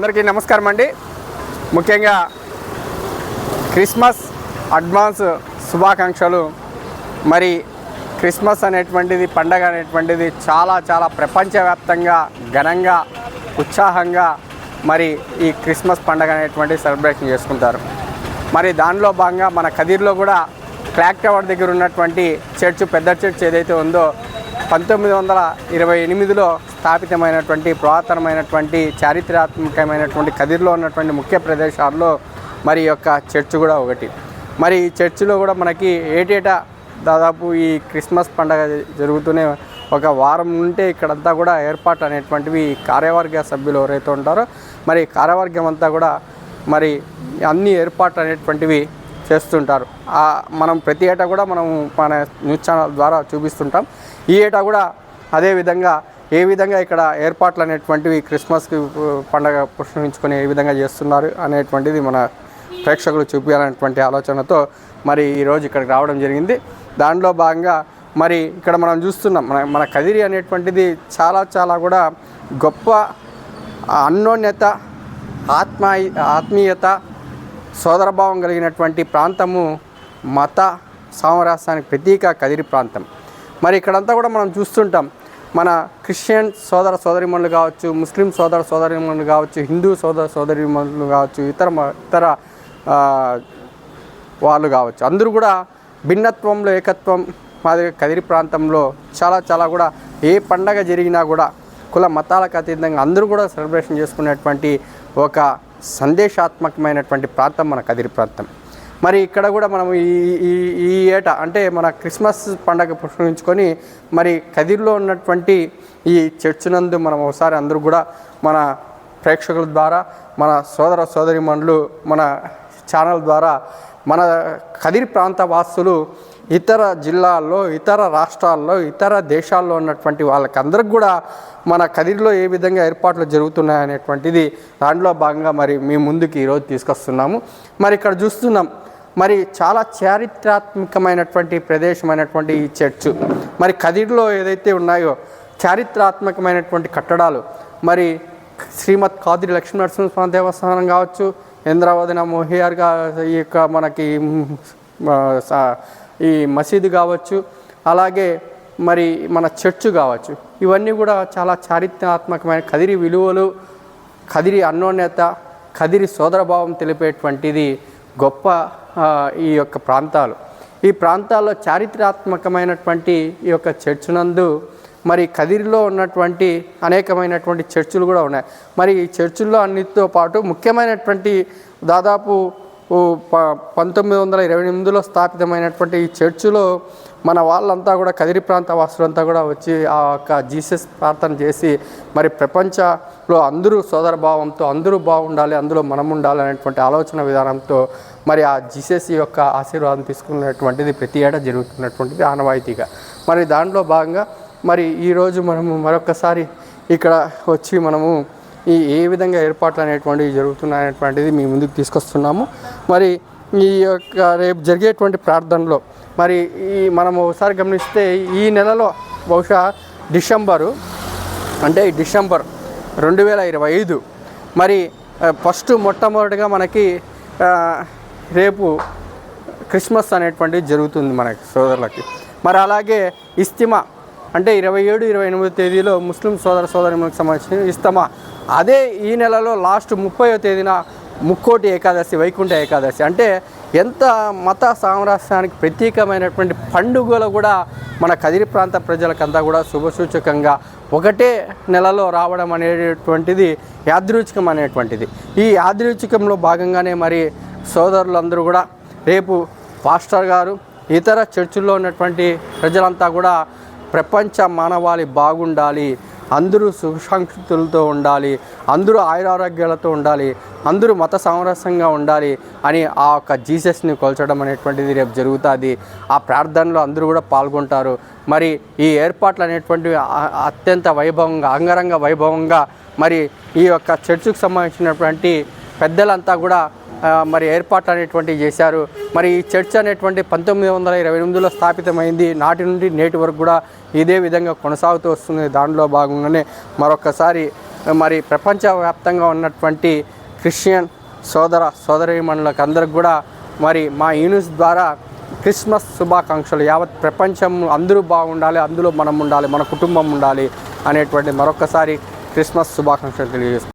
అందరికీ నమస్కారం అండి. ముఖ్యంగా క్రిస్మస్ అడ్వాన్స్ శుభాకాంక్షలు. మరి క్రిస్మస్ అనేటువంటిది పండగ అనేటువంటిది చాలా చాలా ప్రపంచవ్యాప్తంగా ఘనంగా ఉత్సాహంగా మరి ఈ క్రిస్మస్ పండగ అనేటువంటి సెలబ్రేషన్ చేసుకుంటారు. మరి దానిలో భాగంగా మన కదిర్లో కూడా క్లాక్ టవర్ దగ్గర ఉన్నటువంటి చర్చ్ పెద్ద చర్చ్ ఏదైతే ఉందో పంతొమ్మిది వందల ఇరవై ఎనిమిదిలో స్థాపితమైనటువంటి పురాతనమైనటువంటి చారిత్రాత్మకమైనటువంటి కదిర్లో ఉన్నటువంటి ముఖ్య ప్రదేశాల్లో మరి యొక్క చర్చ్ కూడా ఒకటి. మరి ఈ చర్చిలో కూడా మనకి ఏటేటా దాదాపు ఈ క్రిస్మస్ పండగ జరుగుతూనే ఒక వారం ఉంటే ఇక్కడంతా కూడా ఏర్పాటు అనేటువంటివి కార్యవర్గ సభ్యులు ఎవరైతే ఉంటారో మరి కార్యవర్గం అంతా కూడా మరి అన్ని ఏర్పాట్లు అనేటువంటివి చేస్తుంటారు. మనం ప్రతి ఏటా కూడా మనం మన న్యూస్ ఛానల్ ద్వారా చూపిస్తుంటాం. ఈ ఏటా కూడా అదే విధంగా ఏ విధంగా ఇక్కడ ఏర్పాట్లు అనేటువంటివి క్రిస్మస్కి పండగ పుష్పించుకొని ఏ విధంగా చేస్తున్నారు అనేటువంటిది మన ప్రేక్షకులు చూపించాలనేటువంటి ఆలోచనతో మరి ఈరోజు ఇక్కడికి రావడం జరిగింది. దానిలో భాగంగా మరి ఇక్కడ మనం చూస్తున్నాం మన మన కదిరి అనేటువంటిది చాలా చాలా కూడా గొప్ప అన్యోన్యత ఆత్మ ఆత్మీయత సోదరభావం కలిగినటువంటి ప్రాంతము మత సామరాస్యానికి ప్రతీక కదిరి ప్రాంతం. మరి ఇక్కడంతా కూడా మనం చూస్తుంటాం. మన క్రిస్టియన్ సోదర సోదరిమణులు కావచ్చు ముస్లిం సోదర సోదరిమణులు కావచ్చు హిందూ సోదర సోదరిమణులు కావచ్చు ఇతర మ- ఇతర వాళ్ళు కావచ్చు. అందరూ కూడా భిన్నత్వంలో ఏకత్వం మాదిరి కదిరి ప్రాంతంలో చాలా చాలా కూడా ఏ పండగ జరిగినా కూడా కుల మతాలకు అతీతంగా అందరూ కూడా సెలబ్రేషన్ చేసుకునేటువంటి ఒక సందేశాత్మకమైనటువంటి ప్రాంతం మన కదిరి ప్రాంతం. మరి ఇక్కడ కూడా మనం ఈ ఈ ఈ ఏట అంటే మన క్రిస్మస్ పండగ పుష్పించుకొని మరి కదిరిలో ఉన్నటువంటి ఈ చర్చ్ నందు మనం ఒకసారి అందరూ కూడా మన ప్రేక్షకుల ద్వారా మన సోదర సోదరిమణులు మన ఛానల్ ద్వారా మన కదిరి ప్రాంత వాసులు ఇతర జిల్లాల్లో ఇతర రాష్ట్రాల్లో ఇతర దేశాల్లో ఉన్నటువంటి వాళ్ళకందరికి కూడా మన కదిరిలో ఏ విధంగా ఏర్పాట్లు జరుగుతున్నాయి అనేటువంటిది దాంట్లో భాగంగా మరి మీ ముందుకి ఈరోజు తీసుకొస్తున్నాము. మరి ఇక్కడ చూస్తున్నాం మరి చాలా చారిత్రాత్మకమైనటువంటి ప్రదేశమైనటువంటి ఈ చర్చ్ మరి కదిరిలో ఏదైతే ఉన్నాయో చారిత్రాత్మకమైనటువంటి కట్టడాలు మరి శ్రీమద్ కాదిరి లక్ష్మీనరసింహస్వామి దేవస్థానం కావచ్చు ఇంద్రావదిన మోహియార్ ఈ యొక్క మనకి ఈ మసీదు కావచ్చు అలాగే మరి మన చర్చ్ కావచ్చు. ఇవన్నీ కూడా చాలా చారిత్రాత్మకమైన కదిరి విలువలు కదిరి అన్యోన్యత కదిరి సోదరభావం తెలిపేటువంటిది గొప్ప ఈ యొక్క ప్రాంతాలు. ఈ ప్రాంతాల్లో చారిత్రాత్మకమైనటువంటి ఈ యొక్క చర్చ్ నందు మరి కదిరిలో ఉన్నటువంటి అనేకమైనటువంటి చర్చిలు కూడా ఉన్నాయి. మరి ఈ చర్చిల్లో అన్నిటితో పాటు ముఖ్యమైనటువంటి దాదాపు ప పంతొమ్మిది వందల ఇరవై ఎనిమిదిలో స్థాపితమైనటువంటి ఈ చర్చిలో మన వాళ్ళంతా కూడా కదిరి ప్రాంత వాసులంతా కూడా వచ్చి ఆ యొక్క జీసస్ ప్రార్థన చేసి మరి ప్రపంచంలో అందరూ సోదర భావంతో అందరూ బాగుండాలి అందులో మనం ఉండాలి అనేటువంటి ఆలోచన విధానంతో మరి ఆ జీసస్ యొక్క ఆశీర్వాదం తీసుకున్నటువంటిది ప్రతి ఏటా జరుగుతున్నటువంటిది ఆనవాయితీగా. మరి దాంట్లో భాగంగా మరి ఈరోజు మనము మరొకసారి ఇక్కడ వచ్చి మనము ఈ ఏ విధంగా ఏర్పాట్లు అనేటువంటివి జరుగుతున్నాయనేటువంటిది మీ ముందుకు తీసుకొస్తున్నాము. మరి ఈ యొక్క రేపు జరిగేటువంటి ప్రార్థనలో మరి ఈ మనం ఒకసారి గమనిస్తే ఈ నెలలో బహుశా డిసెంబరు అంటే డిసెంబర్ రెండు వేల ఇరవై ఐదు మరి ఫస్ట్ మొట్టమొదటిగా మనకి రేపు క్రిస్మస్ అనేటువంటిది జరుగుతుంది మనకి సోదరులకి. మరి అలాగే ఇస్తిమా అంటే ఇరవై ఏడు ఇరవై ఎనిమిది తేదీలో ముస్లిం సోదర సోదరులకు సంబంధించిన ఇస్తమా. అదే ఈ నెలలో లాస్ట్ ముప్పైవ తేదీన ముక్కోటి ఏకాదశి వైకుంఠ ఏకాదశి. అంటే ఎంత మత సామరస్యానికి ప్రత్యేకమైనటువంటి పండుగలు కూడా మన కదిరి ప్రాంత ప్రజలకంతా కూడా శుభసూచకంగా ఒకటే నెలలో రావడం అనేటువంటిది యాదృచ్ఛికం అనేటువంటిది. ఈ యాదృచ్ఛికంలో భాగంగానే మరి సోదరులందరూ కూడా రేపు పాస్టర్ గారు ఇతర చర్చిల్లో ఉన్నటువంటి ప్రజలంతా కూడా ప్రపంచ మానవాళి బాగుండాలి. అందరూ సుసంస్కృతులతో ఉండాలి. అందరూ ఆయురారోగ్యాలతో ఉండాలి. అందరూ మత సామరస్యంగా ఉండాలి అని ఆ యొక్క జీసస్ని కొల్చడం అనేటువంటిది రేపు జరుగుతుంది. ఆ ప్రార్థనలో అందరూ కూడా పాల్గొంటారు. మరి ఈ ఏర్పాట్లు అనేటువంటివి అత్యంత వైభవంగా అంగరంగ వైభవంగా మరి ఈ యొక్క చర్చికి సంబంధించినటువంటి పెద్దలంతా కూడా మరి ఏర్పాట్లు అనేటువంటివి చేశారు. మరి ఈ చర్చ్ అనేటువంటి పంతొమ్మిది వందల ఇరవై ఎనిమిదిలో స్థాపితమైంది. నాటి నుండి నేటి వరకు కూడా ఇదే విధంగా కొనసాగుతూ వస్తుంది. దానిలో భాగంగానే మరొకసారి మరి ప్రపంచవ్యాప్తంగా ఉన్నటువంటి క్రిస్టియన్ సోదర సోదరీమణులకు అందరికి కూడా మరి మా యూనిస్ ద్వారా క్రిస్మస్ శుభాకాంక్షలు. యావత్ ప్రపంచం అందరూ బాగుండాలి అందులో మనం ఉండాలి మన కుటుంబం ఉండాలి అనేటువంటి మరొకసారి క్రిస్మస్ శుభాకాంక్షలు తెలియజేస్తాం